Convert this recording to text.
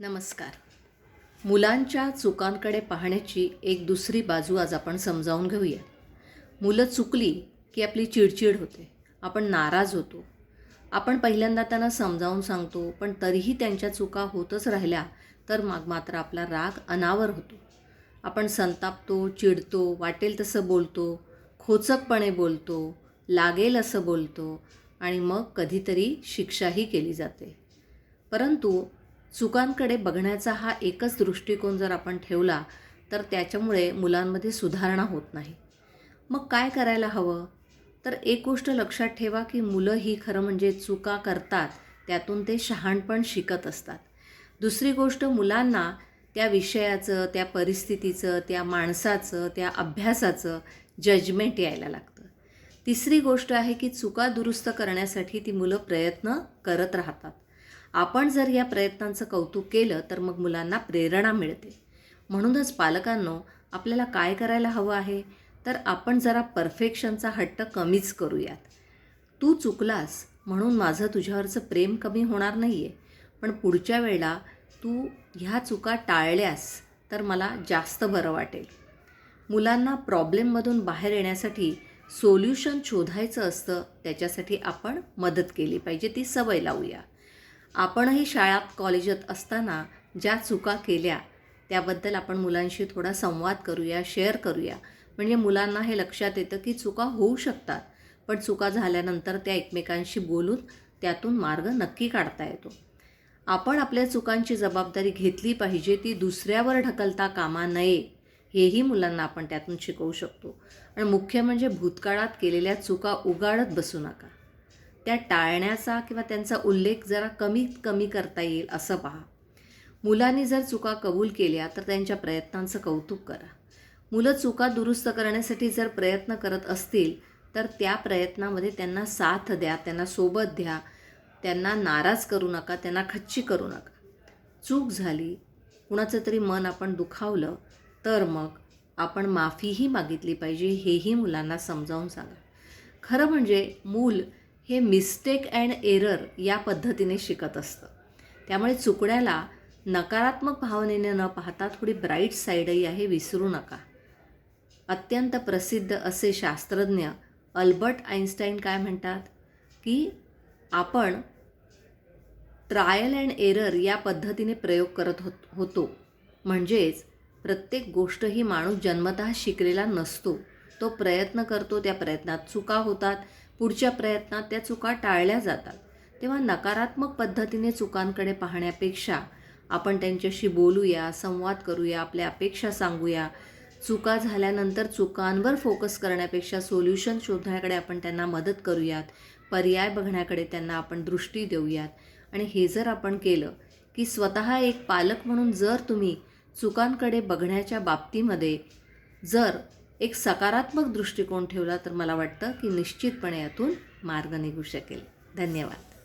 नमस्कार. मुलांच्या चुकांकडे पाहण्याची एक दुसरी बाजू आज आपण समजावून घेऊया. मुलं चुकली की आपली चिडचिड होते. आपण नाराज होतो. आपण पहिल्यांदा त्यांना समजावून सांगतो पण तरीही त्यांच्या चुका होतच राहिल्या तर मग मात्र आपला राग अनावर होतो. आपण संतापतो चिडतो वाटेल तसं बोलतो खोचकपणे बोलतो लागेल असं बोलतो आणि मग कधीतरी शिक्षाही केली जाते. परंतु चुकांकडे बघण्याचा हा एकच दृष्टिकोन जर आपण ठेवला तर त्याच्यामुळे मुलांमध्ये सुधारणा होत नाही. मग काय करायला हवं? तर एक गोष्ट लक्षात ठेवा की मुलं ही खरं म्हणजे चुका करतात त्यातून ते शहाणपण शिकत असतात. दुसरी गोष्ट मुलांना त्या विषयाचं त्या परिस्थितीचं त्या माणसाचं त्या अभ्यासाचं जजमेंट यायला लागतं. तिसरी गोष्ट आहे की चुका दुरुस्त करण्यासाठी ती मुलं प्रयत्न करत राहतात. आपण जर या प्रयत्नांचं कौतुक केलं तर मग मुलांना प्रेरणा मिळते. म्हणूनच पालकांनो आपल्याला काय करायला हवं आहे? तर आपण जरा परफेक्शनचा हट्ट कमीच करूयात. तू चुकलास म्हणून माझं तुझ्यावरचं प्रेम कमी होणार नाही आहे पण पुढच्या वेळेला तू ह्या चुका टाळल्यास तर मला जास्त बरं वाटेल. मुलांना प्रॉब्लेममधून बाहेर येण्यासाठी सोल्युशन शोधायचं असतं त्याच्यासाठी आपण मदत केली पाहिजे ती सवय लावूया. आपणही शाळात कॉलेजात असताना ज्या चुका केल्या त्याबद्दल आपण मुलांशी थोडा संवाद करूया शेअर करूया. म्हणजे मुलांना हे लक्षात येतं की चुका होऊ शकतात पण चुका झाल्यानंतर त्या एकमेकांशी बोलून त्यातून मार्ग नक्की काढता येतो. आपण आपल्या चुकांची जबाबदारी घेतली पाहिजे ती दुसऱ्यावर ढकलता कामा नये हेही मुलांना आपण त्यातून शिकवू शकतो. आणि मुख्य म्हणजे भूतकाळात केलेल्या चुका उगाळत बसू नका. त्या टाळण्याचा किंवा त्यांचा उल्लेख जरा कमीत कमी करता येईल असं पहा. मुलांनी जर चुका कबूल केल्या तर त्यांच्या प्रयत्नांचं कौतुक करा. मुलं चुका दुरुस्त करण्यासाठी जर प्रयत्न करत असतील तर त्या प्रयत्नामध्ये त्यांना साथ द्या त्यांना सोबत द्या त्यांना नाराज करू नका त्यांना खच्ची करू नका. चूक झाली कुणाचं तरी मन आपण दुखावलं तर मग आपण माफीही मागितली पाहिजे हेही मुलांना समजावून सांगा. खरं म्हणजे मूल हे मिस्टेक अँड एरर या पद्धतीने शिकत असतं. त्यामुळे चुकण्याला नकारात्मक भावनेने न पाहता थोडी ब्राईट साईडही आहे विसरू नका. अत्यंत प्रसिद्ध असे शास्त्रज्ञ अल्बर्ट आईन्स्टाईन काय म्हणतात? की आपण ट्रायल अँड एरर या पद्धतीने प्रयोग करत होत होतो. म्हणजेच प्रत्येक गोष्ट ही माणूस जन्मतः शिकलेला नसतो. तो प्रयत्न करतो त्या प्रयत्नात चुका होतात पुढच्या प्रयत्नात त्या चुका टाळल्या जातात. तेव्हा नकारात्मक पद्धतीने चुकांकडे पाहण्यापेक्षा आपण त्यांच्याशी बोलूया संवाद करूया आपल्या अपेक्षा सांगूया. चुका झाल्यानंतर चुकांवर फोकस करण्यापेक्षा सोल्युशन शोधण्याकडे आपण त्यांना मदत करूयात. पर्याय बघण्याकडे त्यांना आपण दृष्टी देऊयात. आणि हे जर आपण केलं की स्वतः एक पालक म्हणून जर तुम्ही चुकांकडे बघण्याच्या बाबतीमध्ये जर एक सकारात्मक दृष्टिकोन ठेवला तर मला वाटतं की निश्चितपणे यातून मार्ग निघू शकेल. धन्यवाद.